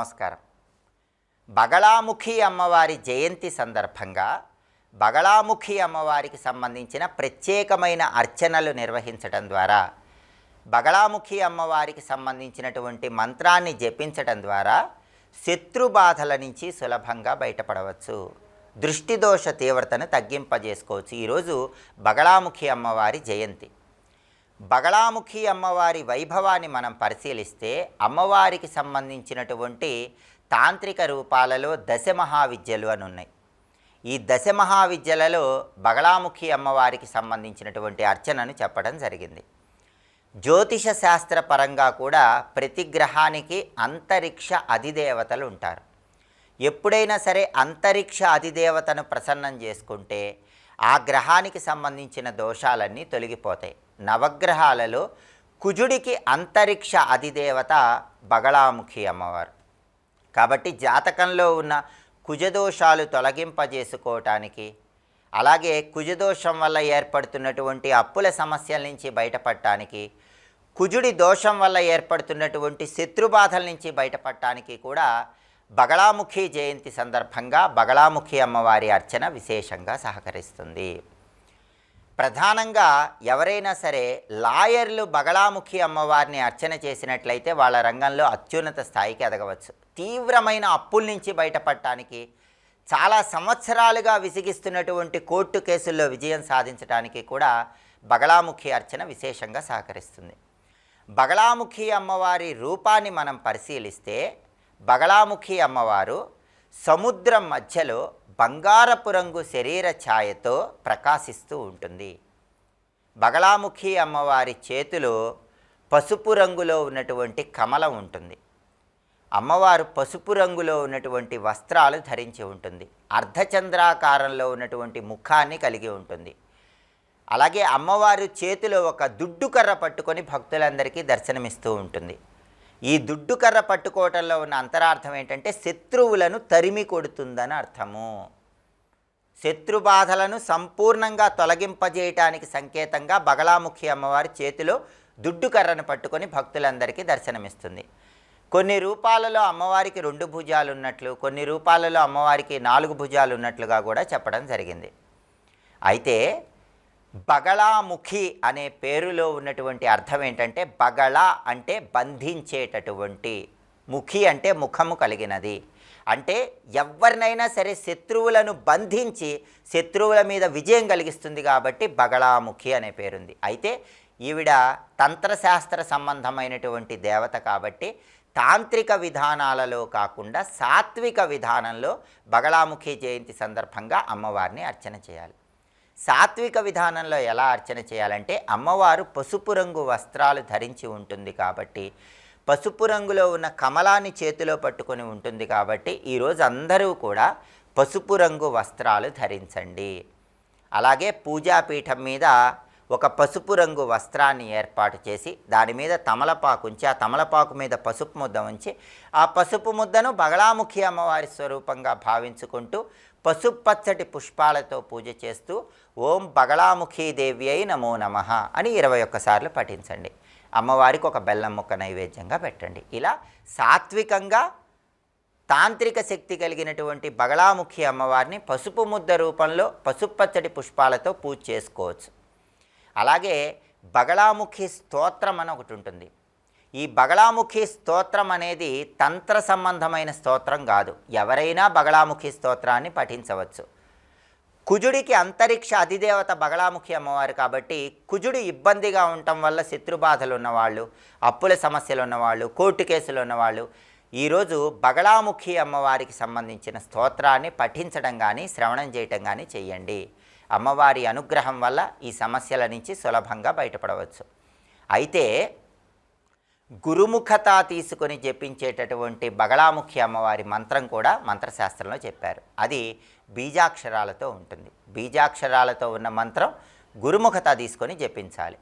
నమస్కారం. బగళాముఖి అమ్మవారి జయంతి సందర్భంగా బగళాముఖి అమ్మవారికి సంబంధించిన ప్రత్యేకమైన అర్చనలు నిర్వహించడం ద్వారా బగళాముఖి అమ్మవారికి సంబంధించినటువంటి మంత్రాన్ని జపించడం ద్వారా శత్రు బాధల నుంచి సులభంగా బయటపడవచ్చు. దృష్టి దోష తీవ్రతను తగ్గింపజేసుకోవచ్చు. ఈరోజు బగళాముఖి అమ్మవారి జయంతి. బగళాముఖి అమ్మవారి వైభవాన్ని మనం పరిశీలిస్తే అమ్మవారికి సంబంధించినటువంటి తాంత్రిక రూపాలలో దశ మహావిద్యలు అని ఉన్నాయి ఈ దశ మహావిద్యలలో బగళాముఖి అమ్మవారికి సంబంధించినటువంటి అర్చనను చెప్పడం జరిగింది. జ్యోతిష శాస్త్ర పరంగా కూడా ప్రతి గ్రహానికి అంతరిక్ష అధిదేవతలు ఉంటారు. ఎప్పుడైనా సరే అంతరిక్ష అధిదేవతను ప్రసన్నం చేసుకుంటే ఆ గ్రహానికి సంబంధించిన దోషాలన్నీ తొలగిపోతాయి. నవగ్రహాలలో కుజుడికి అంతరిక్ష అధిదేవత బగళాముఖి అమ్మవారు. కాబట్టి జాతకంలో ఉన్న కుజదోషాలు తొలగింపజేసుకోవటానికి అలాగే కుజదోషం వల్ల ఏర్పడుతున్నటువంటి అప్పుల సమస్యల నుంచి బయటపడటానికి కుజుడి దోషం వల్ల ఏర్పడుతున్నటువంటి శత్రుబాధల నుంచి బయటపడటానికి కూడా బగళాముఖి జయంతి సందర్భంగా బగళాముఖి అమ్మవారి అర్చన విశేషంగా సహకరిస్తుంది. ప్రధానంగా ఎవరైనా సరే లాయర్లు బగళాముఖి అమ్మవారిని అర్చన చేసినట్లయితే వాళ్ళ రంగంలో అత్యున్నత స్థాయికి ఎదగవచ్చు. తీవ్రమైన అప్పుల నుంచి బయటపడటానికి చాలా సంవత్సరాలుగా విసిగిస్తున్నటువంటి కోర్టు కేసుల్లో విజయం సాధించడానికి కూడా బగళాముఖి అర్చన విశేషంగా సహకరిస్తుంది. బగళాముఖి అమ్మవారి రూపాన్ని మనం పరిశీలిస్తే బగళాముఖి అమ్మవారు సముద్రం మధ్యలో బంగారపు రంగు శరీర ఛాయతో ప్రకాశిస్తూ ఉంటుంది. బగళాముఖి అమ్మవారి చేతిలో పసుపు రంగులో ఉన్నటువంటి కమలం ఉంటుంది. అమ్మవారు పసుపు రంగులో ఉన్నటువంటి వస్త్రాలు ధరించి ఉంటుంది. అర్ధచంద్రాకారంలో ఉన్నటువంటి ముఖాన్ని కలిగి ఉంటుంది. అలాగే అమ్మవారు చేతిలో ఒక దుడ్డు కర్ర పట్టుకొని భక్తులందరికీ దర్శనమిస్తూ ఉంటుంది. ఈ దుడ్డు కర్ర పట్టుకోవటంలో ఉన్న అంతరార్థం ఏంటంటే శత్రువులను తరిమి కొడుతుందని అర్థము. శత్రుబాధలను సంపూర్ణంగా తొలగింపజేయటానికి సంకేతంగా బగలాముఖి అమ్మవారి చేతిలో దుడ్డు కర్రను పట్టుకొని భక్తులందరికీ దర్శనమిస్తుంది. కొన్ని రూపాలలో అమ్మవారికి రెండు భుజాలు ఉన్నట్లు కొన్ని రూపాలలో అమ్మవారికి నాలుగు భుజాలు ఉన్నట్లుగా కూడా చెప్పడం జరిగింది. అయితే బగళాముఖి అనే పేరులో ఉన్నటువంటి అర్థం ఏంటంటే బగళ అంటే బంధించేటటువంటి. ముఖి అంటే ముఖము కలిగినది. అంటే ఎవరినైనా సరే శత్రువులను బంధించి శత్రువుల మీద విజయం కలిగిస్తుంది కాబట్టి బగళాముఖి అనే పేరుంది. అయితే ఈవిడ తంత్రశాస్త్ర సంబంధమైనటువంటి దేవత కాబట్టి తాంత్రిక విధానాలలో కాకుండా సాత్విక విధానంలో బగళాముఖి జయంతి సందర్భంగా అమ్మవారిని అర్చన చేయాలి. సాత్విక విధానంలో ఎలా అర్చన చేయాలంటే అమ్మవారు పసుపు రంగు వస్త్రాలు ధరించి ఉంటుంది కాబట్టి పసుపు రంగులో ఉన్న కమలాన్ని చేతిలో పట్టుకొని ఉంటుంది కాబట్టి ఈరోజు అందరూ కూడా పసుపు రంగు వస్త్రాలు ధరించండి. అలాగే పూజాపీఠం మీద ఒక పసుపు రంగు వస్త్రాన్ని ఏర్పాటు చేసి దాని మీద తమలపాకు ఉంచి ఆ తమలపాకు మీద పసుపు ముద్ద ఉంచి ఆ పసుపు ముద్దను బగళాముఖి అమ్మవారి స్వరూపంగా భావించుకుంటూ పసుపు పచ్చటి పుష్పాలతో పూజ చేస్తూ ఓం బగళాముఖి దేవి అయి నమో నమ అని ఇరవై ఒక్కసార్లు పఠించండి. అమ్మవారికి ఒక బెల్లం ముక్క నైవేద్యంగా పెట్టండి. ఇలా సాత్వికంగా తాంత్రిక శక్తి కలిగినటువంటి బగళాముఖి అమ్మవారిని పసుపు ముద్ద రూపంలో పసుపు పుష్పాలతో పూజ చేసుకోవచ్చు. అలాగే బగళాముఖి స్తోత్రం అని ఒకటి ఉంటుంది. ఈ బగళాముఖి స్తోత్రం అనేది తంత్ర సంబంధమైన స్తోత్రం కాదు. ఎవరైనా బగళాముఖి స్తోత్రాన్ని పఠించవచ్చు. కుజుడికి అంతరిక్ష అధిదేవత బగళాముఖి అమ్మవారు కాబట్టి కుజుడు ఇబ్బందిగా ఉండటం వల్ల శత్రుబాధలు ఉన్నవాళ్ళు అప్పుల సమస్యలు ఉన్నవాళ్ళు కోర్టు కేసులు ఉన్నవాళ్ళు ఈరోజు బగళాముఖి అమ్మవారికి సంబంధించిన స్తోత్రాన్ని పఠించడం కానీ శ్రవణం చేయటం కానీ చేయండి అమ్మవారి అనుగ్రహం వల్ల ఈ సమస్యల నుంచి సులభంగా బయటపడవచ్చు. అయితే గురుముఖత తీసుకొని జపించేటటువంటి బగళాముఖి అమ్మవారి మంత్రం కూడా మంత్రశాస్త్రంలో చెప్పారు. అది బీజాక్షరాలతో ఉంటుంది. బీజాక్షరాలతో ఉన్న మంత్రం గురుముఖత తీసుకొని జపించాలి.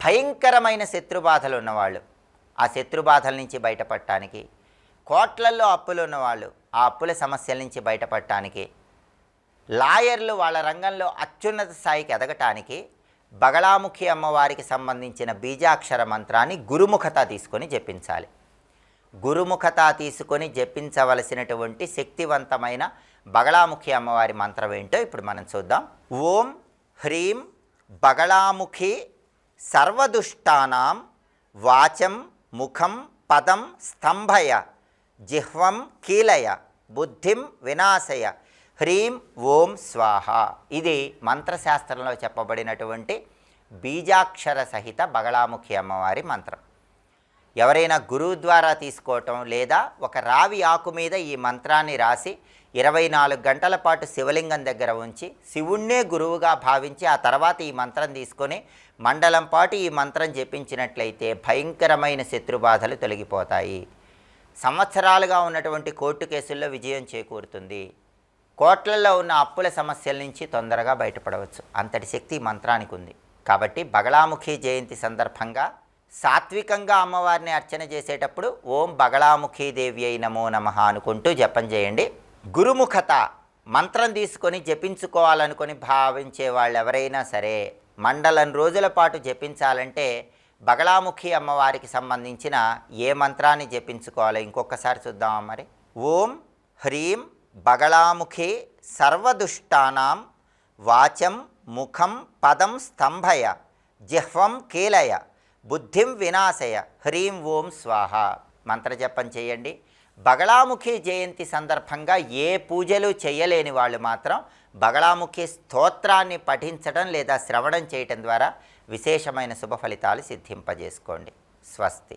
భయంకరమైన శత్రుబాధలు ఉన్నవాళ్ళు ఆ శత్రుబాధల నుంచి బయటపడటానికి కోట్లల్లో అప్పులు ఉన్నవాళ్ళు ఆ అప్పుల సమస్యల నుంచి బయటపడటానికి లాయర్లు వాళ్ళ రంగంలో అత్యున్నత స్థాయికి ఎదగటానికి బగళాముఖి అమ్మవారికి సంబంధించిన బీజాక్షర మంత్రాన్ని గురుముఖత తీసుకొని జపించాలి. గురుముఖత తీసుకొని జపించవలసినటువంటి శక్తివంతమైన బగళాముఖి అమ్మవారి మంత్రం ఏంటో ఇప్పుడు మనం చూద్దాం. ఓం హ్రీం బగళాముఖి సర్వదుష్టానాం వాచం ముఖం పదం స్తంభయ జిహ్వం కీలయ బుద్ధిం వినాశయ హ్రీం ఓం స్వాహ. ఇది మంత్రశాస్త్రంలో చెప్పబడినటువంటి బీజాక్షర సహిత బగళాముఖి అమ్మవారి మంత్రం. ఎవరైనా గురువు ద్వారా తీసుకోవటం లేదా ఒక రావి ఆకు మీద ఈ మంత్రాన్ని రాసి ఇరవై నాలుగు గంటల పాటు శివలింగం దగ్గర ఉంచి శివుణ్ణే గురువుగా భావించి ఆ తర్వాత ఈ మంత్రం తీసుకొని మండలం పాటు ఈ మంత్రం జపించినట్లయితే భయంకరమైన శత్రుబాధలు తొలగిపోతాయి. సంవత్సరాలుగా ఉన్నటువంటి కోర్టు కేసుల్లో విజయం చేకూరుతుంది. కోట్లలో ఉన్న అప్పుల సమస్యల నుంచి తొందరగా బయటపడవచ్చు. అంతటి శక్తి మంత్రానికి ఉంది. కాబట్టి బగళాముఖి జయంతి సందర్భంగా సాత్వికంగా అమ్మవారిని అర్చన చేసేటప్పుడు ఓం బగళాముఖి దేవి అయి నమో నమ అనుకుంటూ జపం చేయండి. గురుముఖత మంత్రం తీసుకొని జపించుకోవాలనుకొని భావించే వాళ్ళు ఎవరైనా సరే మండలం రోజుల పాటు జపించాలంటే బగళాముఖి అమ్మవారికి సంబంధించిన ఏ మంత్రాన్ని జపించుకోవాలో ఇంకొకసారి చూద్దామా మరి? ఓం హ్రీం బగళాముఖి సర్వదుష్టానాం వాచం ముఖం పదం స్తంభయ జిహ్వం కీలయ బుద్ధిం వినాశయ హ్రీం ఓం స్వాహ. మంత్రజపం చేయండి. బగళాముఖి జయంతి సందర్భంగా ఏ పూజలు చేయలేని వాళ్ళు మాత్రం బగళాముఖి స్తోత్రాన్ని పఠించడం లేదా శ్రవణం చేయటం ద్వారా విశేషమైన శుభ ఫలితాలు సిద్ధింపజేసుకోండి. స్వస్తి.